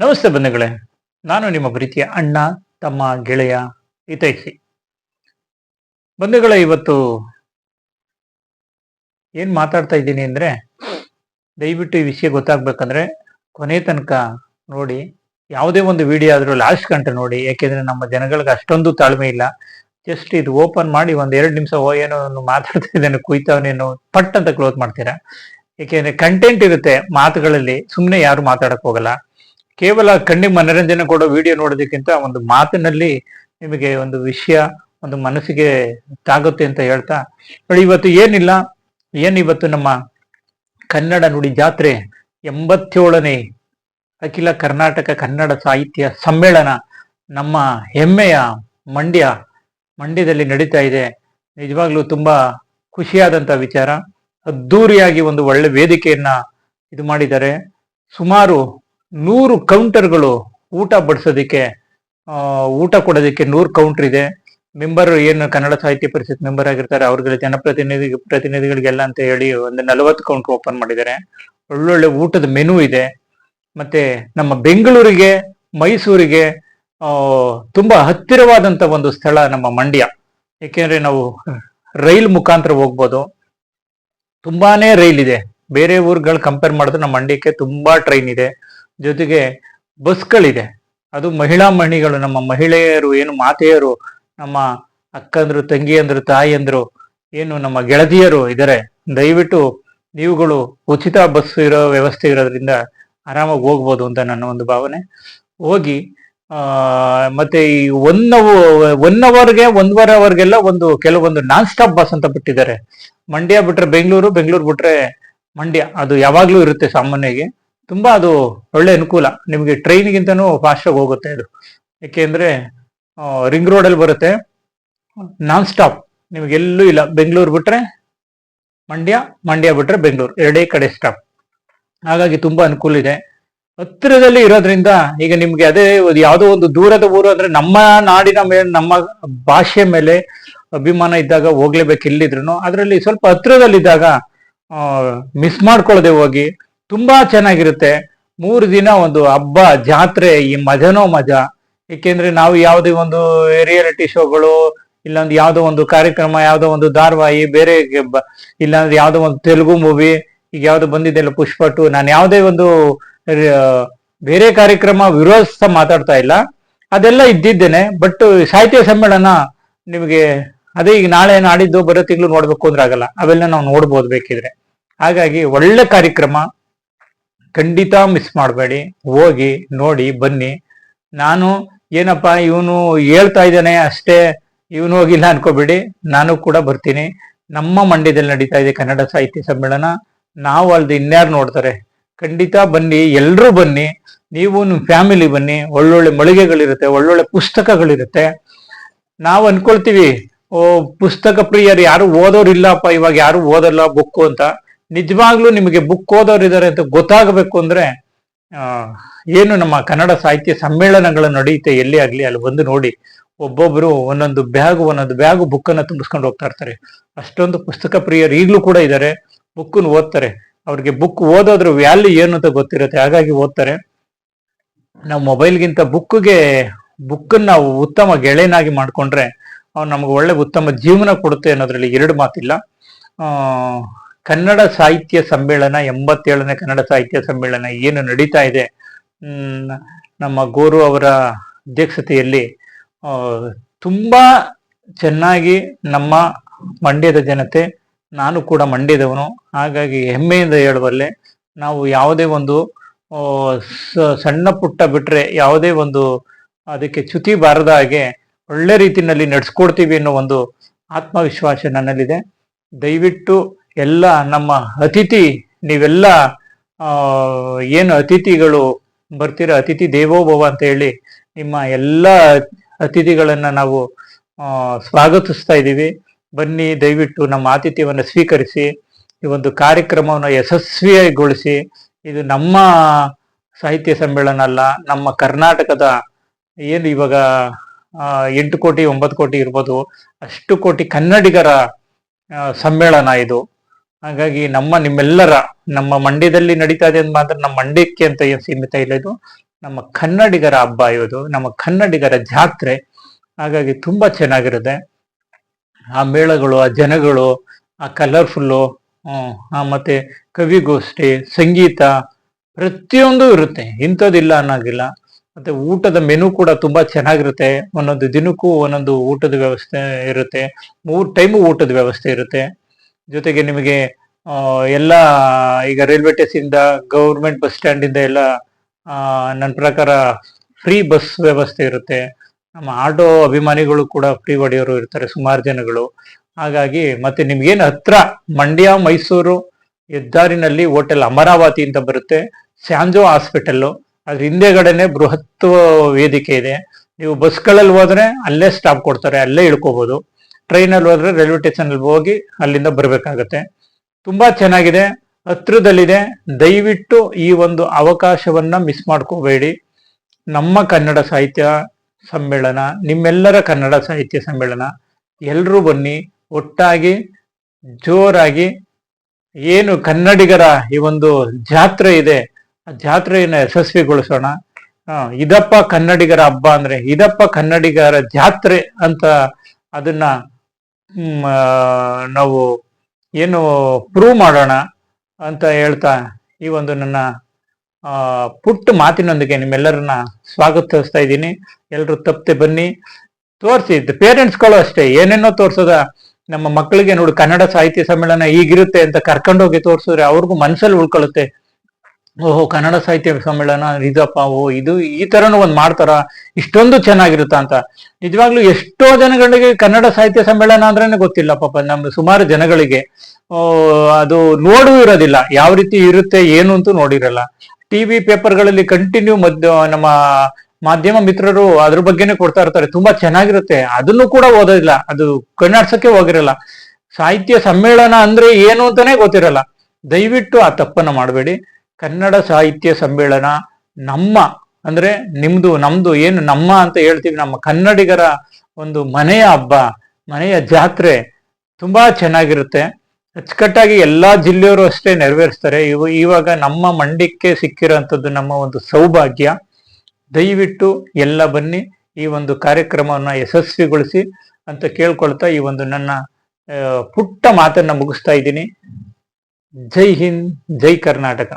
ನಮಸ್ತೆ ಬಂಧುಗಳೇ. ನಾನು ನಿಮ್ಮ ಪ್ರೀತಿಯ ಅಣ್ಣ, ತಮ್ಮ, ಗೆಳೆಯ ಹಿತೈಷಿ. ಬಂಧುಗಳೇ, ಇವತ್ತು ಏನ್ ಮಾತಾಡ್ತಾ ಇದ್ದೀನಿ ಅಂದ್ರೆ, ದಯವಿಟ್ಟು ಈ ವಿಷಯ ಗೊತ್ತಾಗ್ಬೇಕಂದ್ರೆ, ಕೊನೆ ತನಕ ನೋಡಿ, ಯಾವುದೇ ಒಂದು ವಿಡಿಯೋ ಆದ್ರೂ ಲಾಸ್ಟ್ ಗಂಟೆ ನೋಡಿ, ಯಾಕೆಂದ್ರೆ ನಮ್ಮ ಜನಗಳಿಗೆ ಅಷ್ಟೊಂದು ತಾಳ್ಮೆ ಇಲ್ಲ. ಜಸ್ಟ್ ಇದು ಓಪನ್ ಮಾಡಿ ಒಂದ್ ಎರಡು ನಿಮಿಷ ಓ, ಏನೋ ಮಾತಾಡ್ತಾ ಇದ್ದೇನೆ ಕುಯ್ತಾವನೇನೋ ಪಟ್ ಅಂತ ಕ್ಲೋಸ್ ಮಾಡ್ತೀರಾ? ಯಾಕೆಂದ್ರೆ ಕಂಟೆಂಟ್ ಇರುತ್ತೆ ಮಾತುಗಳಲ್ಲಿ ಸುಮ್ಮನೆ ಯಾರು ಮಾತಾಡಕ್ ಹೋಗಲ್ಲ. ಕೇವಲ ಕಣ್ಣಿಗೆ ಮನರಂಜನೆ ಕೊಡೋ ವಿಡಿಯೋ ನೋಡೋದಕ್ಕಿಂತ ಒಂದು ಮಾತಿನಲ್ಲಿ ನಿಮಗೆ ಒಂದು ವಿಷಯ, ಒಂದು ಮನಸ್ಸಿಗೆ ತಾಗುತ್ತೆ ಅಂತ ಹೇಳ್ತಾ. ನೋಡಿ, ಇವತ್ತು ಏನಿಲ್ಲ ಏನ್ ಇವತ್ತು ನಮ್ಮ ಕನ್ನಡ ನುಡಿ ಜಾತ್ರೆ ಎಂಬತ್ತೇಳನೇ ಅಖಿಲ ಕರ್ನಾಟಕ ಕನ್ನಡ ಸಾಹಿತ್ಯ ಸಮ್ಮೇಳನ ನಮ್ಮ ಹೆಮ್ಮೆಯ ಮಂಡ್ಯ, ಮಂಡ್ಯದಲ್ಲಿ ನಡೀತಾ ಇದೆ. ನಿಜವಾಗ್ಲೂ ತುಂಬಾ ಖುಷಿಯಾದಂತ ವಿಚಾರ. ಅದ್ದೂರಿಯಾಗಿ ಒಂದು ಒಳ್ಳೆ ವೇದಿಕೆಯನ್ನ ಇದು ಮಾಡಿದ್ದಾರೆ. ಸುಮಾರು ನೂರು ಕೌಂಟರ್ಗಳು ಊಟ ಬಡಿಸೋದಕ್ಕೆ ಊಟ ಕೊಡೋದಕ್ಕೆ ನೂರು ಕೌಂಟರ್ ಇದೆ. ಮೆಂಬರ್ ಏನು ಕನ್ನಡ ಸಾಹಿತ್ಯ ಪರಿಷತ್ ಮೆಂಬರ್ ಆಗಿರ್ತಾರೆ ಅವ್ರಿಗೆ ಜನಪ್ರತಿನಿಧಿ, ಪ್ರತಿನಿಧಿಗಳಿಗೆಲ್ಲ ಅಂತ ಹೇಳಿ ಒಂದು ನಲವತ್ತು ಕೌಂಟರ್ ಓಪನ್ ಮಾಡಿದ್ದಾರೆ. ಒಳ್ಳೊಳ್ಳೆ ಊಟದ ಮೆನು ಇದೆ. ಮತ್ತೆ ನಮ್ಮ ಬೆಂಗಳೂರಿಗೆ, ಮೈಸೂರಿಗೆ ತುಂಬಾ ಹತ್ತಿರವಾದಂತ ಒಂದು ಸ್ಥಳ ನಮ್ಮ ಮಂಡ್ಯ. ಏಕೆಂದ್ರೆ ನಾವು ರೈಲ್ ಮುಖಾಂತರ ಹೋಗ್ಬೋದು. ತುಂಬಾನೇ ರೈಲ್ ಇದೆ ಬೇರೆ ಊರುಗಳು ಕಂಪೇರ್ ಮಾಡಿದ್ರೆ ನಮ್ಮ ಮಂಡ್ಯಕ್ಕೆ ತುಂಬಾ ಟ್ರೈನ್ ಇದೆ. ಜೊತೆಗೆ ಬಸ್ಗಳಿದೆ. ಅದು ಮಹಿಳಾ ಮಣಿಗಳು, ನಮ್ಮ ಮಹಿಳೆಯರು ಏನು ಮಾತೆಯರು, ನಮ್ಮ ಅಕ್ಕಂದ್ರು, ತಂಗಿಯಂದ್ರು, ತಾಯಿಯಂದ್ರು, ಏನು ನಮ್ಮ ಗೆಳತಿಯರು ಇದ್ದಾರೆ. ದಯವಿಟ್ಟು ನೀವುಗಳು ಉಚಿತ ಬಸ್ ಇರೋ ವ್ಯವಸ್ಥೆ ಇರೋದ್ರಿಂದ ಆರಾಮಾಗಿ ಹೋಗ್ಬೋದು ಅಂತ ನನ್ನ ಒಂದು ಭಾವನೆ. ಹೋಗಿ ಮತ್ತೆ ಈ ಒನ್ ಒನ್ ಅವರ್ಗೆ ಒಂದೂವರೆ ಅವರ್ಗೆಲ್ಲ ಒಂದು ಕೆಲವೊಂದು ನಾನ್ ಸ್ಟಾಪ್ ಬಸ್ ಅಂತ ಬಿಟ್ಟಿದ್ದಾರೆ. ಮಂಡ್ಯ ಬಿಟ್ರೆ ಬೆಂಗಳೂರು ಬೆಂಗಳೂರು ಬಿಟ್ರೆ ಮಂಡ್ಯ. ಅದು ಯಾವಾಗ್ಲೂ ಇರುತ್ತೆ ಸಾಮಾನ್ಯವಾಗಿ. ತುಂಬಾ ಅದು ಒಳ್ಳೆ ಅನುಕೂಲ. ನಿಮಗೆ ಟ್ರೈನ್ಗಿಂತನೂ ಫಾಸ್ಟ್ ಆಗಿ ಹೋಗುತ್ತೆ ಅದು ಯಾಕೆಂದ್ರೆ ರಿಂಗ್ ರೋಡ್ ಅಲ್ಲಿ ಬರುತ್ತೆ. ನಾನ್ ಸ್ಟಾಪ್ ನಿಮಗೆ ಎಲ್ಲೂ ಇಲ್ಲ. ಬೆಂಗಳೂರು ಬಿಟ್ರೆ ಮಂಡ್ಯ ಮಂಡ್ಯ ಬಿಟ್ರೆ ಬೆಂಗಳೂರು. ಎರಡೇ ಕಡೆ ಸ್ಟಾಪ್ ಹಾಗಾಗಿ ತುಂಬಾ ಅನುಕೂಲ ಇದೆ. ಹತ್ತಿರದಲ್ಲಿ ಇರೋದ್ರಿಂದ ಈಗ ನಿಮ್ಗೆ ಅದೇ ಯಾವುದೋ ಒಂದು ದೂರದ ಊರು ಅಂದ್ರೆ ನಮ್ಮ ನಾಡಿನ ಮೇಲೆ ನಮ್ಮ ಭಾಷೆ ಮೇಲೆ ಅಭಿಮಾನ ಇದ್ದಾಗ ಹೋಗ್ಲೇಬೇಕು ಇಲ್ಲಿದ್ರು ಅದರಲ್ಲಿ ಸ್ವಲ್ಪ ಹತ್ತಿರದಲ್ಲಿದ್ದಾಗ ಮಿಸ್ ಮಾಡ್ಕೊಳ್ಳದೆ ಹೋಗಿ ತುಂಬಾ ಚೆನ್ನಾಗಿರುತ್ತೆ. ಮೂರು ದಿನ ಒಂದು ಹಬ್ಬ, ಜಾತ್ರೆ, ಈ ಮಜನೋ ಮಜಾ. ಏಕೆಂದ್ರೆ ನಾವು ಯಾವುದೇ ಒಂದು ರಿಯಾಲಿಟಿ ಶೋಗಳು ಇಲ್ಲಾಂದ್ರೆ ಯಾವುದೋ ಒಂದು ಕಾರ್ಯಕ್ರಮ, ಯಾವುದೋ ಒಂದು ಧಾರಾವಾಹಿ, ಬೇರೆ ಇಲ್ಲಾಂದ್ರೆ ಯಾವುದೋ ಒಂದು ತೆಲುಗು ಮೂವಿ ಈಗ ಯಾವ್ದು ಬಂದಿದೆಯಲ್ಲ ಪುಷ್ಪ ಟು ನಾನು ಯಾವುದೇ ಒಂದು ಬೇರೆ ಕಾರ್ಯಕ್ರಮ, ವಿರೋಧಿಸ್ತಾ ಮಾತಾಡ್ತಾ ಇಲ್ಲ. ಅದೆಲ್ಲ ಇದ್ದಿದ್ದೇನೆ ಬಟ್ ಸಾಹಿತ್ಯ ಸಮ್ಮೇಳನ ನಿಮಗೆ ಅದೇ ಈಗ ನಾಳೆ ನಾಡಿದ್ದು ಬರೋ ತಿಂಗಳು ನೋಡ್ಬೇಕು ಅಂದ್ರೆ ಆಗಲ್ಲ. ಅವೆಲ್ಲ ನಾವು ನೋಡ್ಬೋದು ಬೇಕಿದ್ರೆ. ಹಾಗಾಗಿ ಒಳ್ಳೆ ಕಾರ್ಯಕ್ರಮ ಖಂಡಿತ ಮಿಸ್ ಮಾಡಬೇಡಿ. ಹೋಗಿ, ನೋಡಿ, ಬನ್ನಿ. ನಾನು ಏನಪ್ಪ, ಇವನು ಹೇಳ್ತಾ ಇದ್ದಾನೆ ಅಷ್ಟೇ. ಇವನು ಹೋಗಿಲ್ಲ ಅನ್ಕೋಬೇಡಿ. ನಾನು ಕೂಡ ಬರ್ತೀನಿ. ನಮ್ಮ ಮಂಡ್ಯದಲ್ಲಿ ನಡೀತಾ ಇದೆ ಕನ್ನಡ ಸಾಹಿತ್ಯ ಸಮ್ಮೇಳನ. ನಾವು ಅಲ್ದು ಇನ್ಯಾರು ನೋಡ್ತಾರೆ? ಖಂಡಿತ ಬನ್ನಿ ಎಲ್ಲರೂ ಬನ್ನಿ. ನೀವು ನಿಮ್ಮ ಫ್ಯಾಮಿಲಿ ಬನ್ನಿ. ಒಳ್ಳೊಳ್ಳೆ ಮಳಿಗೆಗಳಿರುತ್ತೆ, ಒಳ್ಳೊಳ್ಳೆ ಪುಸ್ತಕಗಳಿರುತ್ತೆ. ನಾವು ಅನ್ಕೊಳ್ತೀವಿ, ಓ, ಪುಸ್ತಕ ಪ್ರಿಯರು ಯಾರು ಓದೋರಿಲ್ಲಪ್ಪ, ಇವಾಗ ಯಾರು ಓದಲ್ಲ ಬುಕ್ ಅಂತ. ನಿಜವಾಗ್ಲೂ ನಿಮಗೆ ಬುಕ್ ಓದೋರು ಇದಾರೆ ಅಂತ ಗೊತ್ತಾಗಬೇಕು ಅಂದ್ರೆ ಏನು ನಮ್ಮ ಕನ್ನಡ ಸಾಹಿತ್ಯ ಸಮ್ಮೇಳನಗಳು ನಡೆಯುತ್ತೆ ಎಲ್ಲಿ ಆಗ್ಲಿ ಅಲ್ಲಿ ಬಂದು ನೋಡಿ. ಒಬ್ಬೊಬ್ರು ಒಂದೊಂದು ಬ್ಯಾಗ್ ಒಂದೊಂದು ಬ್ಯಾಗ್ ಬುಕ್ ಅನ್ನ ತುಂಬಿಸ್ಕೊಂಡು ಹೋಗ್ತಾ ಇರ್ತಾರೆ. ಅಷ್ಟೊಂದು ಪುಸ್ತಕ ಪ್ರಿಯರು ಈಗಲೂ ಕೂಡ ಇದ್ದಾರೆ ಬುಕ್ಕನ್ನು ಓದ್ತಾರೆ. ಅವ್ರಿಗೆ ಬುಕ್ ಓದೋದ್ರ ವ್ಯಾಲ್ಯೂ ಏನು ಅಂತ ಗೊತ್ತಿರುತ್ತೆ. ಹಾಗಾಗಿ ಓದ್ತಾರೆ. ನಾವು ಮೊಬೈಲ್ಗಿಂತ ಬುಕ್ಗೆ ಬುಕ್ ನಾವು ಉತ್ತಮ ಗೆಳೆಯನಾಗಿ ಮಾಡ್ಕೊಂಡ್ರೆ, ಅವ್ನು ನಮ್ಗೆ ಒಳ್ಳೆ ಉತ್ತಮ ಜೀವನ ಕೊಡುತ್ತೆ ಅನ್ನೋದ್ರಲ್ಲಿ ಎರಡು ಮಾತಿಲ್ಲ. ಆ ಕನ್ನಡ ಸಾಹಿತ್ಯ ಸಮ್ಮೇಳನ, ಎಂಬತ್ತೇಳನೇ ಕನ್ನಡ ಸಾಹಿತ್ಯ ಸಮ್ಮೇಳನ ಏನು ನಡೀತಾ ಇದೆ? ನಮ್ಮ ಗೋರು ಅವರ ಅಧ್ಯಕ್ಷತೆಯಲ್ಲಿ ತುಂಬಾ ಚೆನ್ನಾಗಿ ನಮ್ಮ ಮಂಡ್ಯದ ಜನತೆ, ನಾನು ಕೂಡ ಮಂಡ್ಯದವನು, ಹಾಗಾಗಿ ಹೆಮ್ಮೆಯಿಂದ ಹೇಳುವಲ್ಲೇ ನಾವು ಯಾವುದೇ ಒಂದು ಸಣ್ಣ ಪುಟ್ಟ ಬಿಟ್ರೆ ಯಾವುದೇ ಒಂದು ಅದಕ್ಕೆ ಚ್ಯುತಿ ಬಾರದ ಹಾಗೆ ಒಳ್ಳೆ ರೀತಿಯಲ್ಲಿ ನಡೆಸ್ಕೊಡ್ತೀವಿ ಅನ್ನೋ ಒಂದು ಆತ್ಮವಿಶ್ವಾಸ ನನ್ನಲ್ಲಿದೆ. ದಯವಿಟ್ಟು ಎಲ್ಲ ನಮ್ಮ ಅತಿಥಿ, ನೀವೆಲ್ಲ ಏನು ಅತಿಥಿಗಳು ಬರ್ತೀರ? ಅತಿಥಿ ದೇವೋಭವ ಅಂತ ಹೇಳಿ ನಿಮ್ಮ ಎಲ್ಲ ಅತಿಥಿಗಳನ್ನ ನಾವು ಸ್ವಾಗತಿಸ್ತಾ ಇದ್ದೀವಿ. ಬನ್ನಿ, ದಯವಿಟ್ಟು ನಮ್ಮ ಆತಿಥ್ಯವನ್ನು ಸ್ವೀಕರಿಸಿ, ಈ ಒಂದು ಕಾರ್ಯಕ್ರಮವನ್ನು ಯಶಸ್ವಿಗೊಳಿಸಿ ಇದು ನಮ್ಮ ಸಾಹಿತ್ಯ ಸಮ್ಮೇಳನ ಅಲ್ಲ, ನಮ್ಮ ಕರ್ನಾಟಕದ ಏನು ಇವಾಗ ಎಂಟು ಕೋಟಿ, ಒಂಬತ್ತು ಕೋಟಿ ಇರ್ಬೋದು, ಅಷ್ಟು ಕೋಟಿ ಕನ್ನಡಿಗರ ಸಮ್ಮೇಳನ ಇದು. ಹಾಗಾಗಿ ನಮ್ಮ ನಿಮ್ಮೆಲ್ಲರ, ನಮ್ಮ ಮಂಡ್ಯದಲ್ಲಿ ನಡೀತಾ ಇದೆ ಮಾತ್ರ ನಮ್ಮ ಮಂಡ್ಯಕ್ಕೆ ಅಂತ ಏನ್ ಸೀಮಿತ ಇಲ್ಲ ಇದು. ನಮ್ಮ ಕನ್ನಡಿಗರ ಹಬ್ಬ ಇರೋದು, ನಮ್ಮ ಕನ್ನಡಿಗರ ಜಾತ್ರೆ, ಹಾಗಾಗಿ ತುಂಬಾ ಚೆನ್ನಾಗಿರುತ್ತೆ. ಆ ಮೇಳಗಳು, ಆ ಜನಗಳು, ಆ ಕಲರ್ಫುಲ್ಲು ಮತ್ತೆ ಕವಿಗೋಷ್ಠಿ, ಸಂಗೀತ, ಪ್ರತಿಯೊಂದು ಇರುತ್ತೆ. ಇಂಥದ್ದಿಲ್ಲ ಅನ್ನೋಗಿಲ್ಲ. ಮತ್ತೆ ಊಟದ ಮೆನು ಕೂಡ ತುಂಬಾ ಚೆನ್ನಾಗಿರುತ್ತೆ. ಒಂದೊಂದು ದಿನಕ್ಕೂ ಒಂದೊಂದು ಊಟದ ವ್ಯವಸ್ಥೆ ಇರುತ್ತೆ. ಮೂರು ಟೈಮು ಊಟದ ವ್ಯವಸ್ಥೆ ಇರುತ್ತೆ. ಜೊತೆಗೆ ನಿಮಗೆ ಎಲ್ಲ, ಈಗ railway station government bus stand ಇಂದ ಎಲ್ಲ ನನ್ನ ಪ್ರಕಾರ ಫ್ರೀ ಬಸ್ ವ್ಯವಸ್ಥೆ ಇರುತ್ತೆ. ನಮ್ಮ ಆಟೋ ಅಭಿಮಾನಿಗಳು ಕೂಡ ಫ್ರೀ ಒಡೆಯೋರು ಇರ್ತಾರೆ ಸುಮಾರು ಜನಗಳು. ಹಾಗಾಗಿ ಮತ್ತೆ ನಿಮ್ಗೇನು ಹತ್ರ ಮಂಡ್ಯ, ಮೈಸೂರು, ಹೆದ್ದಾರಿನಲ್ಲಿ ಹೋಟೆಲ್ ಅಮರಾವತಿ ಅಂತ ಬರುತ್ತೆ. ಸ್ಯಾಂಜೋ ಹಾಸ್ಪಿಟಲ್ ಅದ್ರ ಹಿಂದೆಗಡೆನೆ ಬೃಹತ್ ವೇದಿಕೆ ಇದೆ. ನೀವು ಬಸ್ಗಳಲ್ಲಿ ಹೋದ್ರೆ ಅಲ್ಲೇ ಸ್ಟಾಪ್ ಕೊಡ್ತಾರೆ, ಅಲ್ಲೇ ಇಳ್ಕೋಬಹುದು ಟ್ರೈನಲ್ಲಿ ಹೋದ್ರೆ ರೈಲ್ವೆ ಸ್ಟೇಷನ್ ಅಲ್ಲಿ ಹೋಗಿ ಅಲ್ಲಿಂದ ಬರಬೇಕಾಗತ್ತೆ. ತುಂಬಾ ಚೆನ್ನಾಗಿದೆ. ಹತ್ರದಲ್ಲಿದೆ. ದಯವಿಟ್ಟು ಈ ಒಂದು ಅವಕಾಶವನ್ನ ಮಿಸ್ ಮಾಡ್ಕೋಬೇಡಿ. ನಮ್ಮ ಕನ್ನಡ ಸಾಹಿತ್ಯ ಸಮ್ಮೇಳನ, ನಿಮ್ಮೆಲ್ಲರ ಕನ್ನಡ ಸಾಹಿತ್ಯ ಸಮ್ಮೇಳನ ಎಲ್ಲರೂ ಬನ್ನಿ. ಒಟ್ಟಾಗಿ, ಜೋರಾಗಿ, ಏನು ಕನ್ನಡಿಗರ ಈ ಒಂದು ಜಾತ್ರೆ ಇದೆ, ಆ ಜಾತ್ರೆಯನ್ನು ಯಶಸ್ವಿಗೊಳಿಸೋಣ. ಇದಪ್ಪ ಕನ್ನಡಿಗರ ಹಬ್ಬ ಅಂದ್ರೆ ಇದಪ್ಪ ಕನ್ನಡಿಗರ ಜಾತ್ರೆ ಅಂತ ಅದನ್ನ ನಾವು ಏನು ಪ್ರೂವ್ ಮಾಡೋಣ ಅಂತ ಹೇಳ್ತಾ ಈ ಒಂದು ನನ್ನ ಪುಟ್ಟ ಮಾತಿನೊಂದಿಗೆ ನಿಮ್ಮೆಲ್ಲರನ್ನ ಸ್ವಾಗತಿಸ್ತಾ ಇದ್ದೀನಿ. ಎಲ್ಲರೂ ತಪ್ಪದೆ ಬನ್ನಿ. ತೋರಿಸಿ ಪೇರೆಂಟ್ಸ್ಗಳು ಅಷ್ಟೇ. ಏನೇನೋ ತೋರ್ಸೋದ. ನಮ್ಮ ಮಕ್ಕಳಿಗೆ ನೋಡು, ಕನ್ನಡ ಸಾಹಿತ್ಯ ಸಮ್ಮೇಳನ ಈಗಿರುತ್ತೆ ಅಂತ ಕರ್ಕೊಂಡೋಗಿ ತೋರಿಸಿದ್ರೆ ಅವ್ರಿಗೂ ಮನಸ್ಸಲ್ಲಿ ಉಳ್ಕೊಳ್ಳುತ್ತೆ. ಓಹೋ, ಕನ್ನಡ ಸಾಹಿತ್ಯ ಸಮ್ಮೇಳನ ರಿಜಪ್ಪ ಓ ಇದು ಈ ತರನು ಒಂದ್ ಮಾಡ್ತಾರ? ಇಷ್ಟೊಂದು ಚೆನ್ನಾಗಿರುತ್ತ ಅಂತ. ನಿಜವಾಗ್ಲೂ ಎಷ್ಟೋ ಜನಗಳಿಗೆ ಕನ್ನಡ ಸಾಹಿತ್ಯ ಸಮ್ಮೇಳನ ಅಂದ್ರೆ ಗೊತ್ತಿಲ್ಲ ಪಾಪ, ನಮ್ಮ ಸುಮಾರು ಜನಗಳಿಗೆ. ಓ, ಅದು ನೋಡು ಇರೋದಿಲ್ಲ. ಯಾವ ರೀತಿ ಇರುತ್ತೆ, ಏನು ಅಂತೂ ನೋಡಿರಲ್ಲ. ಟಿವಿ ಪೇಪರ್ಗಳಲ್ಲಿ ಕಂಟಿನ್ಯೂ ಮದ್, ನಮ್ಮ ಮಾಧ್ಯಮ ಮಿತ್ರರು ಅದ್ರ ಬಗ್ಗೆನೇ ಕೊಡ್ತಾ ಇರ್ತಾರೆ. ತುಂಬಾ ಚೆನ್ನಾಗಿರುತ್ತೆ. ಅದನ್ನು ಕೂಡ ಓದೋದಿಲ್ಲ. ಅದು ಕನ್ನಡಸಕ್ಕೆ ಹೋಗಿರಲ್ಲ. ಸಾಹಿತ್ಯ ಸಮ್ಮೇಳನ ಅಂದ್ರೆ ಏನು ಅಂತಾನೆ ಗೊತ್ತಿರಲ್ಲ. ದಯವಿಟ್ಟು ಆ ತಪ್ಪನ್ನ ಮಾಡಬೇಡಿ. ಕನ್ನಡ ಸಾಹಿತ್ಯ ಸಮ್ಮೇಳನ ನಮ್ಮ, ಅಂದ್ರೆ ನಿಮ್ದು, ನಮ್ದು ಏನು ನಮ್ಮ ಅಂತ ಹೇಳ್ತೀವಿ, ನಮ್ಮ ಕನ್ನಡಿಗರ ಒಂದು ಮನೆಯ ಹಬ್ಬ, ಮನೆಯ ಜಾತ್ರೆ ತುಂಬಾ ಚೆನ್ನಾಗಿರುತ್ತೆ. ಅಚ್ಚುಕಟ್ಟಾಗಿ ಎಲ್ಲಾ ಜಿಲ್ಲೆಯವರು ಅಷ್ಟೇ ನೆರವೇರಿಸ್ತಾರೆ. ಇವು, ಇವಾಗ ನಮ್ಮ ಮಂಡ್ಯಕ್ಕೆ ಸಿಕ್ಕಿರೋಂಥದ್ದು ನಮ್ಮ ಒಂದು ಸೌಭಾಗ್ಯ. ದಯವಿಟ್ಟು ಎಲ್ಲ ಬನ್ನಿ, ಈ ಒಂದು ಕಾರ್ಯಕ್ರಮವನ್ನು ಯಶಸ್ವಿಗೊಳಿಸಿ ಅಂತ ಕೇಳ್ಕೊಳ್ತಾ ಈ ಒಂದು ನನ್ನ ಪುಟ್ಟ ಮಾತನ್ನ ಮುಗಿಸ್ತಾ ಇದ್ದೀನಿ. ಜೈ ಹಿಂದ್, ಜೈ ಕರ್ನಾಟಕ.